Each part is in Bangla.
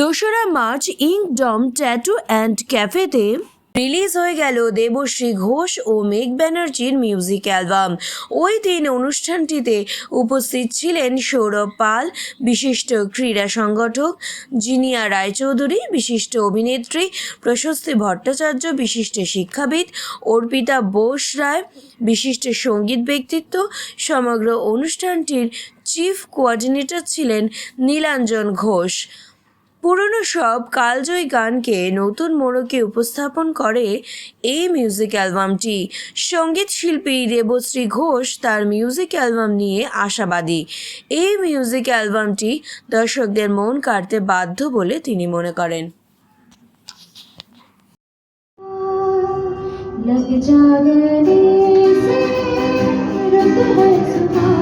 দোসরা মার্চ ইংডম ট্যাটু অ্যান্ড ক্যাফেতে রিলিজ হয়ে গেল দেবশ্রী ঘোষ ও মেঘ ব্যানার্জির মিউজিক অ্যালবাম। ওই দিন অনুষ্ঠানটিতে উপস্থিত ছিলেন সৌরভ পাল, বিশিষ্ট ক্রীড়া সংগঠক জিনিয়া রায়চৌধুরী, বিশিষ্ট অভিনেত্রী প্রশস্তি ভট্টাচার্য, বিশিষ্ট শিক্ষাবিদ অর্পিতা বোস রায়, বিশিষ্ট সংগীত ব্যক্তিত্ব সমগ্র অনুষ্ঠানটির চিফ কোঅর্ডিনেটর ছিলেন নীলাঞ্জন ঘোষ। পুরনো সব কালজয়ী গানকে নতুন মোড়কে উপস্থাপন করে এই মিউজিক অ্যালবামটি সঙ্গীত শিল্পী দেবশ্রী ঘোষ তার মিউজিক অ্যালবাম নিয়ে আশাবাদী এই মিউজিক অ্যালবামটি দর্শকদের মন কাড়তে বাধ্য বলে তিনি মনে করেন लग जा गले से रब है सुहानी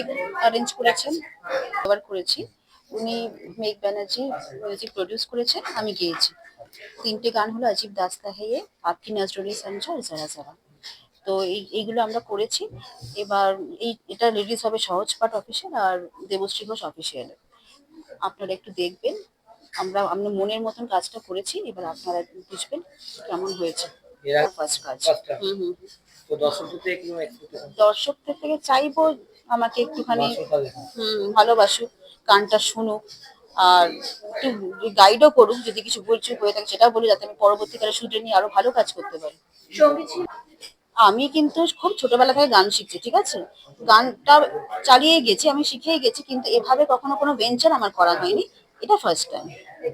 মিউজিক অ্যারেঞ্জ করেছেন কভার করেছি। উনি মেঘ ব্যানার্জি মিউজিক প্রডিউস করেছেন আমি গেয়েছি। তিনটে গান হলো অজিব দাস্তা হেয়ে আপকি নজরুলি সঞ্জা আর যারা যারা তো এই এইগুলো আমরা করেছি। এবার এই এটা রিলিজ হবে সহজ পাঠ অফিসিয়াল আর দেবশ্রী ঘোষ অফিসিয়াল আপনারা একটু দেখবেন। আমরা আমরা মনের মতন কাজটা করেছি। এবার আপনারা বুঝবেন কেমন হয়েছে। ফার্স্ট কাজ। হুম হুম? দর্শকদের থেকে চাইব আমাকে একটুখানি দর্শকরা হুম ভালোবাসুক গানটা শুনুক আর একটু গাইডও করুক যদি কিছু বলছে হয়ে থাকে সেটাও বলি যাতে আমি পরবর্তীকালে শুটে নিয়ে আরও ভালো কাজ করতে পারি। আমি কিন্তু খুব ছোটবেলা থেকে গান শিখছি ঠিক আছে? গানটা চালিয়ে গেছি আমি শিখেই গেছি কিন্তু এভাবে কখনো কোনো ভেঞ্চার আমার করা হয়নি। এটা ফার্স্ট টাইম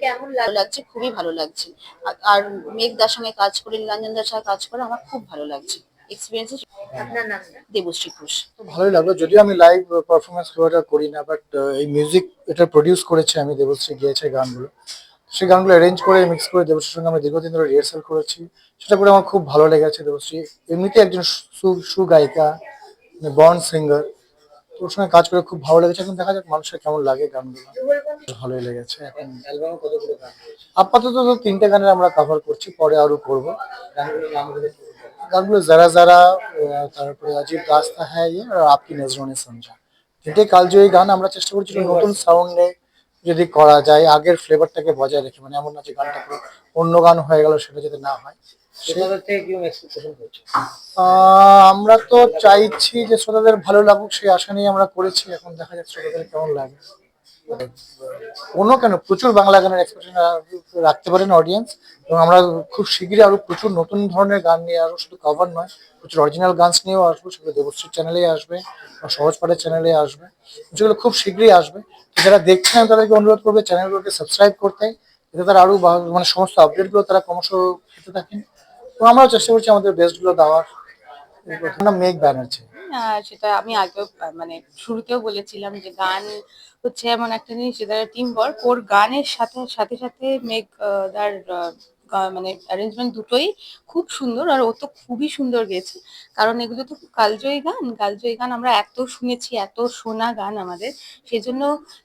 কেমন লাগছে খুবই ভালো লাগছে। আর- আর মেঘদার সঙ্গে কাজ করে নীলাঞ্জন দার সঙ্গে কাজ করে আমার খুব ভালো লাগছে। এক্সপিরিয়েন্স দেবশ্রী ঘোষ। ভালোই লাগল। যদিও আমি লাইভ পারফরমেন্স খুব একটা করি না বাট এই মিউজিক এটা প্রডিউস করেছে আমি দেবশ্রী গিয়েছে গানগুলো। সেই গানগুলো অ্যারেঞ্জ করে মিক্স করে দেবশ্রীর সঙ্গে আমি দীর্ঘদিন ধরে রিহার্সাল করেছি। সেটা করে আমার খুব ভালো লেগেছে দেবশ্রী। এমনিতে একজন সু- সুগায়িকা বর্ন সিঙ্গার তো ওর সঙ্গে কাজ করে খুব ভালো লেগেছে। এখন দেখা যাক মানুষের কেমন লাগে গানগুলো। ভালোই লেগেছে। এখন অ্যালবামে কতগুলো গান আপাতত তো তিনটে গানের আমরা কভার করছি পরে আরও করব। গানগুলোর বলবেন? গানগুলো যারা যারা তারপরে অজিব রাস্তা হ্যাঁ ইয়ে আর আপকি নজরনে সমঝা তিনটে কালজয়ী গান আমরা চেষ্টা করছি নতুন সাউন্ডে যদি করা যায় আগের ফ্লেভারটাকে বজায় রেখে মানে এমন না যে গানটা পুরো অন্য গান হয়ে গেল সেটা যাতে না হয় আমরা তো চাইছি যে শ্রোতাদের ভালো লাগুক সেই আশা নিয়ে আমরা করেছি এখন দেখা যাক শ্রোতাদের কেমন লাগে কোনো কেন? প্রচুর বাংলা গানের এক্সপ্রেশন রাখতে পারেন অডিয়েন্স এবং আমরা খুব শীঘ্রই আরও প্রচুর নতুন ধরনের গান নিয়ে, আরও শুধু কভার নয়, প্রচুর অরিজিনাল গান নিয়েও আসব, সেগুলো দেবশ্রীর চ্যানেলে আসবে সহজ পাঠের চ্যানেলে আসবে, যেগুলো খুব শীঘ্রই আসবে। যারা দেখছেন তাদেরকে অনুরোধ করবে চ্যানেলগুলোকে সাবস্ক্রাইব করতে যাতে তারা আরও মানে সমস্ত আপডেটগুলো তারা ক্রমশ পেতে থাকেন। তো আমরাও চেষ্টা করছি আমাদের বেস্টগুলো দেওয়ার। মেঘ ব্যানার্জি সেটা আমি আগেও মানে শুরুতেও বলেছিলাম যে গান হচ্ছে এমন একটা জিনিস যেটা টিম ওয়ার্ক, ওর গানের সাথে সাথে সাথে মেঘ তার মানে অ্যারেঞ্জমেন্ট দুটোই খুব সুন্দর আর ও তো খুবই সুন্দর গেয়েছে। কারণ এগুলো তো কালজয়ী গান কালজয়ী গান আমরা এত শুনেছি, এত শোনা গান আমাদের। সেজন্য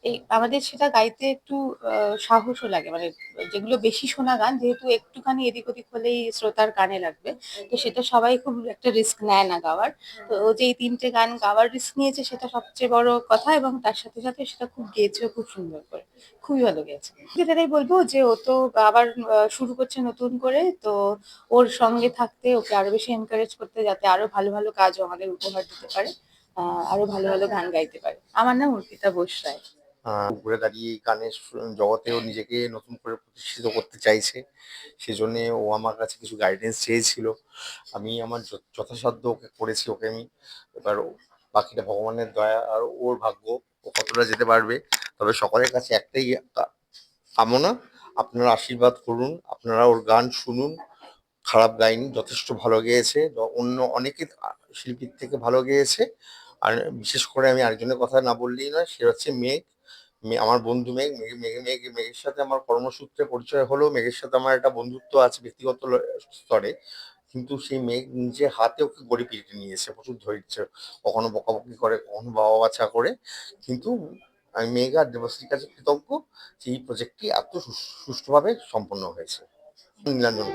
এই আমাদের সেটা গাইতে একটু সাহসও লাগে। মানে যেগুলো বেশি শোনা গান, যেহেতু একটুখানি এদিক ওদিক হলেই শ্রোতার কানে লাগবে, তো সেটা সবাই খুব একটা রিস্ক নেয় না গাওয়ার। তো ও যে এই তিনটে গান গাওয়ার রিস্ক নিয়েছে, সেটা সবচেয়ে বড় কথা এবং তার সাথে সাথে সেটা খুব গেয়েছেও খুব সুন্দর করে। খুবই ভালো গেয়েছে। যেটাই বলব যে ও তো আবার শুরু করছে নতুন করে, তো ওর সঙ্গে থাকতে ওকে আরও বেশি এনকারেজ করতে যাতে আরও ভালো ভালো কাজও আমাদের উপহার দিতে পারে আরও ভালো ভালো গান গাইতে পারে। আমার নাম অর্পিতা বোস রায়। ঘুরে দাঁড়িয়ে গানের জগতেও নিজেকে নতুন করে প্রতিষ্ঠিত করতে চাইছে, সেজন্য ও আমার কাছে কিছু গাইডেন্স চেয়েছিল। আমি আমার যথাসাধ্য ওকে করেছি, ওকে আমি এবার বাকিটা ভগবানের দয়া আর ওর ভাগ্য ও কতটা যেতে পারবে, তবে সকলের কাছে একটাই কামনা আপনারা আশীর্বাদ করুন, আপনারা ওর গান শুনুন। খারাপ গাইনি, যথেষ্ট ভালো গেয়েছে। অন্য অনেকে শিল্পীর থেকে ভালো গেয়েছে। আর বিশেষ করে আমি আরেকজনের কথা না বললেই নয়, সে হচ্ছে মেঘ। আমার বন্ধু মেঘ। মেঘ মেঘ মেঘ মেঘের সাথে আমার কর্মসূত্রে পরিচয় হলো। মেঘের সাথে আমার একটা বন্ধুত্ব আছে ব্যক্তিগত স্তরে। কিন্তু সেই মেঘ নিজে হাতে ওকে গড়ে পিটে নিয়েছে, প্রচুর ধৈর্য। কখনো বকাবকি করে, কখনো বাবা বাছা করে কিন্তু আমি মেঘ আর দেবশ্রীর কাছে কৃতজ্ঞ। সেই প্রজেক্টটি এত সুষ্ঠুভাবে সম্পন্ন হয়েছে। নীলাঞ্জন